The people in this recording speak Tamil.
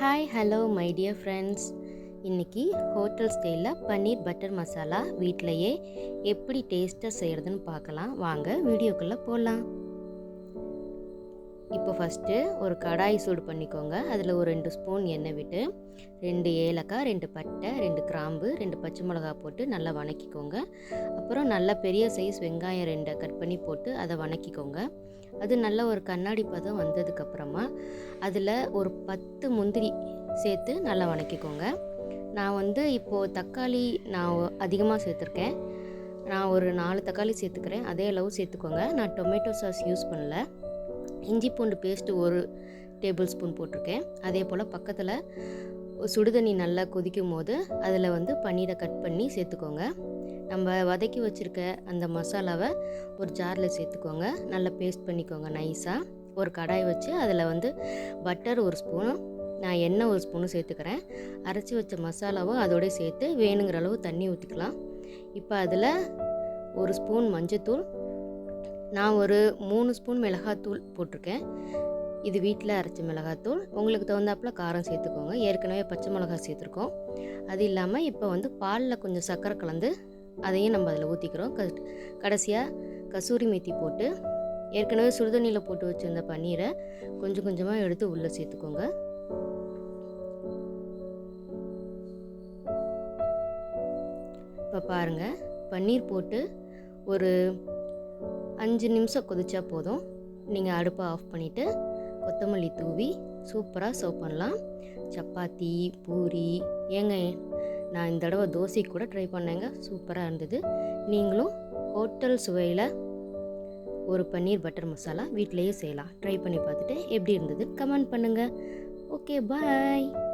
Hi hello my dear friends இன்றைக்கி ஹோட்டல் ஸ்டைலில் பன்னீர் பட்டர் மசாலா வீட்டிலையே எப்படி டேஸ்ட்டாக செய்கிறதுன்னு பார்க்கலாம். வாங்க வீடியோக்குள்ளே போகலாம் இப்போ ஃபஸ்ட்டு ஒரு கடாய் சூடு பண்ணிக்கோங்க. அதில் ஒரு ரெண்டு ஸ்பூன் எண்ணெய் விட்டு ரெண்டு ஏலக்காய் ரெண்டு பட்டை ரெண்டு கிராம்பு ரெண்டு பச்சை மிளகா போட்டு நல்லா வணக்கிக்கோங்க. அப்புறம் நல்ல பெரிய சைஸ் வெங்காயம் ரெண்டை கட் பண்ணி போட்டு அதை வணக்கிக்கோங்க. அது நல்ல ஒரு கண்ணாடி பதம் வந்ததுக்கப்புறமா அதில் ஒரு பத்து முந்திரி சேர்த்து நல்லா வணக்கிக்கோங்க. நான் வந்து இப்போது தக்காளி நான் அதிகமாக சேர்த்துருக்கேன். நான் ஒரு நாலு தக்காளி சேர்த்துக்கிறேன். அதே அளவு சேர்த்துக்கோங்க. நான் டொமேட்டோ சாஸ் யூஸ் பண்ணல. இஞ்சி பூண்டு பேஸ்ட்டு ஒரு டேபிள் ஸ்பூன் போட்டிருக்கேன். அதே போல் பக்கத்தில் சுடுதண்ணி நல்லா கொதிக்கும் போது அதில் வந்து பன்னீரை கட் பண்ணி சேர்த்துக்கோங்க. நம்ம வதக்கி வச்சுருக்க அந்த மசாலாவை ஒரு ஜாரில் சேர்த்துக்கோங்க. நல்லா பேஸ்ட் பண்ணிக்கோங்க நைஸாக ஒரு கடாய் வச்சு அதில் வந்து பட்டர் ஒரு ஸ்பூனும் நான் எண்ணெய் ஒரு ஸ்பூனும் சேர்த்துக்கிறேன். அரைச்சி வச்ச மசாலாவும் அதோடய சேர்த்து வேணுங்கிற அளவு தண்ணி ஊற்றிக்கலாம் இப்போ அதில் ஒரு ஸ்பூன் மஞ்சத்தூள் நான் ஒரு மூணு ஸ்பூன் மிளகாத்தூள் போட்டிருக்கேன். இது வீட்டில் அரைச்ச மிளகாத்தூள். உங்களுக்கு தகுந்தாப்பில் காரம் சேர்த்துக்கோங்க. ஏற்கனவே பச்சை மிளகா சேர்த்துருக்கோம். அது இல்லாமல் இப்போ வந்து பாலில் கொஞ்சம் சர்க்கரை கலந்து அதையும் நம்ம அதில் ஊற்றிக்கிறோம் க கடைசியாக கசூரி மேத்தி போட்டு ஏற்கனவே சுடுதண்ணியில் போட்டு வச்சுருந்த பன்னீரை கொஞ்சம் கொஞ்சமாக எடுத்து உள்ளே சேர்த்துக்கோங்க. இப்போ பாருங்கள் பன்னீர் போட்டு ஒரு அஞ்சு நிமிஷம் கொதிச்சா போதும். நீங்கள் அடுப்பை ஆஃப் பண்ணிவிட்டு கொத்தமல்லி தூவி சூப்பராக சர்வ் பண்ணலாம். சப்பாத்தி பூரி ஏங்க நான் இந்த தடவை தோசை கூட ட்ரை பண்ணேங்க. சூப்பராக இருந்தது. நீங்களும் ஹோட்டல் சுவையில் ஒரு பன்னீர் பட்டர் மசாலா வீட்டிலையே செய்யலாம். ட்ரை பண்ணி பார்த்துட்டு எப்படி இருந்தது? கமெண்ட் பண்ணுங்கள் ஓகே பாய்